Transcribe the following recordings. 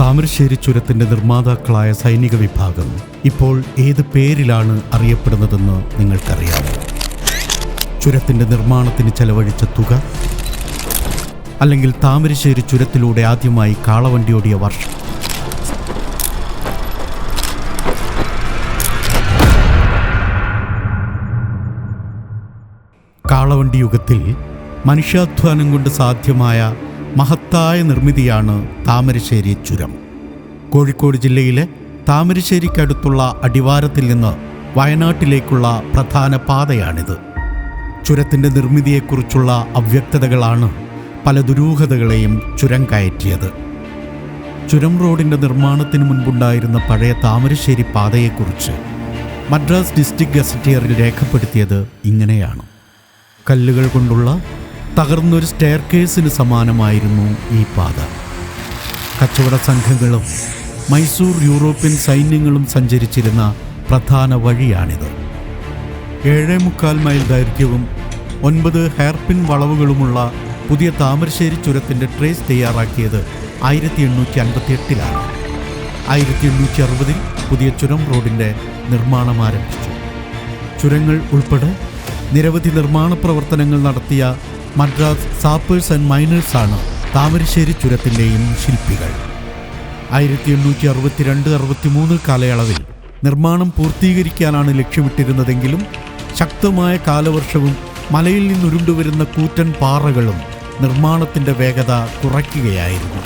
താമരശ്ശേരി ചുരത്തിന്റെ നിർമ്മാതാക്കളായ സൈനിക വിഭാഗം ഇപ്പോൾ ഏത് പേരിലാണ് അറിയപ്പെടുന്നതെന്ന് നിങ്ങൾക്കറിയാമോ? ചുരത്തിന്റെ നിർമ്മാണത്തിന് ചെലവഴിച്ച തുക അല്ലെങ്കിൽ താമരശ്ശേരി ചുരത്തിലൂടെ ആദ്യമായി കാളവണ്ടിയോടിയ വർഷം? കാളവണ്ടി യുഗത്തിൽ മനുഷ്യാധ്വാനം കൊണ്ട് സാധ്യമായ മഹത്തായ നിർമ്മിതിയാണ് താമരശ്ശേരി ചുരം. കോഴിക്കോട് ജില്ലയിലെ താമരശ്ശേരിക്കടുത്തുള്ള അടിവാരത്തിൽ നിന്ന് വയനാട്ടിലേക്കുള്ള പ്രധാന പാതയാണിത്. ചുരത്തിന്റെ നിർമ്മിതിയെക്കുറിച്ചുള്ള അവ്യക്തതകളാണ് പല ദുരൂഹതകളെയും ചുരം കയറ്റിയത്. ചുരം റോഡിന്റെ നിർമ്മാണത്തിന് മുൻപുണ്ടായിരുന്ന പഴയ താമരശ്ശേരി പാതയെക്കുറിച്ച് മദ്രാസ് ഡിസ്ട്രിക്ട് ഗസറ്റിയറിൽ രേഖപ്പെടുത്തിയത് ഇങ്ങനെയാണ്. കല്ലുകൾ കൊണ്ടുള്ള തകർന്നൊരു സ്റ്റെയർ കേസിന് സമാനമായിരുന്നു ഈ പാത. കച്ചവട സംഘങ്ങളും മൈസൂർ യൂറോപ്യൻ സൈന്യങ്ങളും സഞ്ചരിച്ചിരുന്ന പ്രധാന വഴിയാണിത്. ഏഴേ മുക്കാൽ മൈൽ ദൈർഘ്യവും ഒൻപത് ഹെയർപിൻ വളവുകളുമുള്ള പുതിയ താമരശ്ശേരി ചുരത്തിന്റെ ട്രേസ് തയ്യാറാക്കിയത് ആയിരത്തി എണ്ണൂറ്റി അൻപത്തി എട്ടിലാണ് ആയിരത്തി എണ്ണൂറ്റി അറുപതിൽ പുതിയ ചുരം റോഡിന്റെ നിർമ്മാണം ആരംഭിച്ചു. ചുരങ്ങൾ ഉൾപ്പെടെ നിരവധി നിർമ്മാണ പ്രവർത്തനങ്ങൾ നടത്തിയ മദ്രാസ് സാപ്പേഴ്സ് ആൻഡ് മൈനേഴ്സ് ആണ് താമരശ്ശേരി ചുരത്തിന്റെയും ശില്പികൾ. ആയിരത്തി എണ്ണൂറ്റി അറുപത്തിരണ്ട് അറുപത്തിമൂന്ന് കാലയളവിൽ നിർമ്മാണം പൂർത്തീകരിക്കാനാണ് ലക്ഷ്യമിട്ടിരുന്നതെങ്കിലും ശക്തമായ കാലവർഷവും മലയിൽ നിന്നുരുണ്ടുവരുന്ന കൂറ്റൻ പാറകളും നിർമ്മാണത്തിന്റെ വേഗത കുറയ്ക്കുകയായിരുന്നു.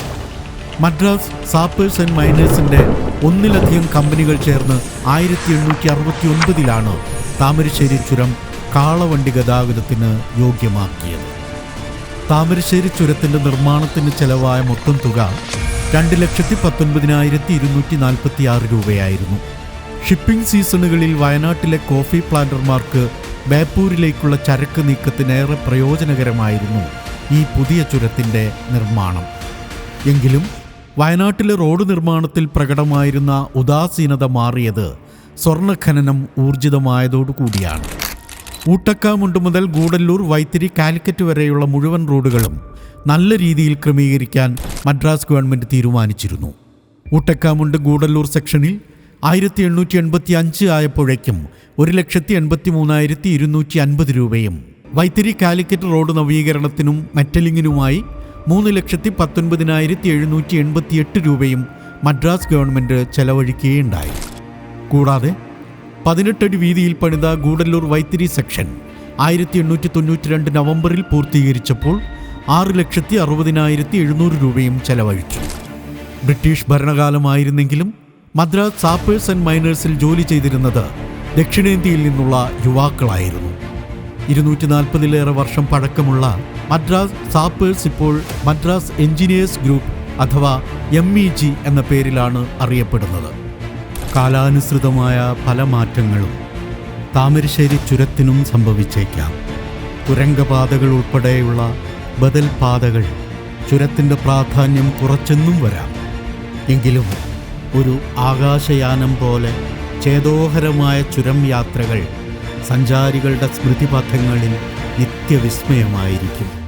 മദ്രാസ് സാപ്പേഴ്സ് ആൻഡ് മൈനേഴ്സിന്റെ ഒന്നിലധികം കമ്പനികൾ ചേർന്ന് ആയിരത്തി എണ്ണൂറ്റി അറുപത്തി ഒൻപതിലാണ് താമരശ്ശേരി ചുരം കാളവണ്ടി ഗതാഗതത്തിന് യോഗ്യമാക്കിയത്. താമരശ്ശേരി ചുരത്തിന്റെ നിർമ്മാണത്തിന് ചെലവായ മൊത്തം തുക രണ്ട് ലക്ഷത്തി പത്തൊൻപതിനായിരത്തി ഇരുന്നൂറ്റി നാൽപ്പത്തി ആറ് രൂപയായിരുന്നു. ഷിപ്പിംഗ് സീസണുകളിൽ വയനാട്ടിലെ കോഫി പ്ലാന്റർമാർക്ക് ബേപ്പൂരിലേക്കുള്ള ചരക്ക് നീക്കത്തിനേറെ പ്രയോജനകരമായിരുന്നു ഈ പുതിയ ചുരത്തിന്റെ നിർമ്മാണം. എങ്കിലും വയനാട്ടിലെ റോഡ് നിർമ്മാണത്തിൽ പ്രകടമായിരുന്ന ഉദാസീനത മാറിയത് സ്വർണഖനനം ഊർജിതമായതോടുകൂടിയാണ്. ഊട്ടക്കാമുണ്ട് മുതൽ ഗൂഡല്ലൂർ വൈത്തിരി കാലിക്കറ്റ് വരെയുള്ള മുഴുവൻ റോഡുകളും നല്ല രീതിയിൽ ക്രമീകരിക്കാൻ മദ്രാസ് ഗവൺമെന്റ് തീരുമാനിച്ചിരുന്നു. ഊട്ടക്കാമുണ്ട് ഗൂഡല്ലൂർ സെക്ഷനിൽ ആയിരത്തി എണ്ണൂറ്റി എൺപത്തി അഞ്ച് ആയപ്പോഴേക്കും ഒരു ലക്ഷത്തി എൺപത്തി മൂന്നായിരത്തി ഇരുന്നൂറ്റി അൻപത് രൂപയും വൈത്തിരി കാലിക്കറ്റ് റോഡ് നവീകരണത്തിനും മെറ്റലിങ്ങിനുമായി മൂന്ന് ലക്ഷത്തി പത്തൊൻപതിനായിരത്തി എഴുന്നൂറ്റി എൺപത്തി എട്ട് രൂപയും മദ്രാസ് ഗവൺമെന്റ് ചെലവഴിക്കുകയുണ്ടായി. കൂടാതെ പതിനെട്ടടി വീതിയിൽ പണിത ഗൂഡല്ലൂർ വൈത്തിരി സെക്ഷൻ ആയിരത്തി എണ്ണൂറ്റി തൊണ്ണൂറ്റി രണ്ട് നവംബറിൽ പൂർത്തീകരിച്ചപ്പോൾ ആറ് ലക്ഷത്തി അറുപതിനായിരത്തി എഴുന്നൂറ് രൂപയും ചെലവഴിച്ചു. ബ്രിട്ടീഷ് ഭരണകാലമായിരുന്നെങ്കിലും മദ്രാസ് സാപ്പേഴ്സ് ആൻഡ് മൈനേഴ്സിൽ ജോലി ചെയ്തിരുന്നത് ദക്ഷിണേന്ത്യയിൽ നിന്നുള്ള യുവാക്കളായിരുന്നു. ഇരുന്നൂറ്റി നാൽപ്പതിലേറെ വർഷം പഴക്കമുള്ള മദ്രാസ് സാപ്പേഴ്സ് ഇപ്പോൾ മദ്രാസ് എഞ്ചിനീയേഴ്സ് ഗ്രൂപ്പ് അഥവാ എം ഇ ജി എന്ന പേരിലാണ് അറിയപ്പെടുന്നത്. കാലാനുസൃതമായ പല മാറ്റങ്ങളും താമരശ്ശേരി ചുരത്തിനും സംഭവിച്ചേക്കാം. തുരങ്കപാതകൾ ഉൾപ്പെടെയുള്ള ബദൽ പാതകൾ ചുരത്തിന്റെ പ്രാധാന്യം കുറച്ചെന്നും വരാം. എങ്കിലും ഒരു ആകാശയാനം പോലെ ചേതോഹരമായ ചുരം യാത്രകൾ സഞ്ചാരികളുടെ സ്മൃതിപഥങ്ങളിൽ നിത്യവിസ്മയമായിരിക്കും.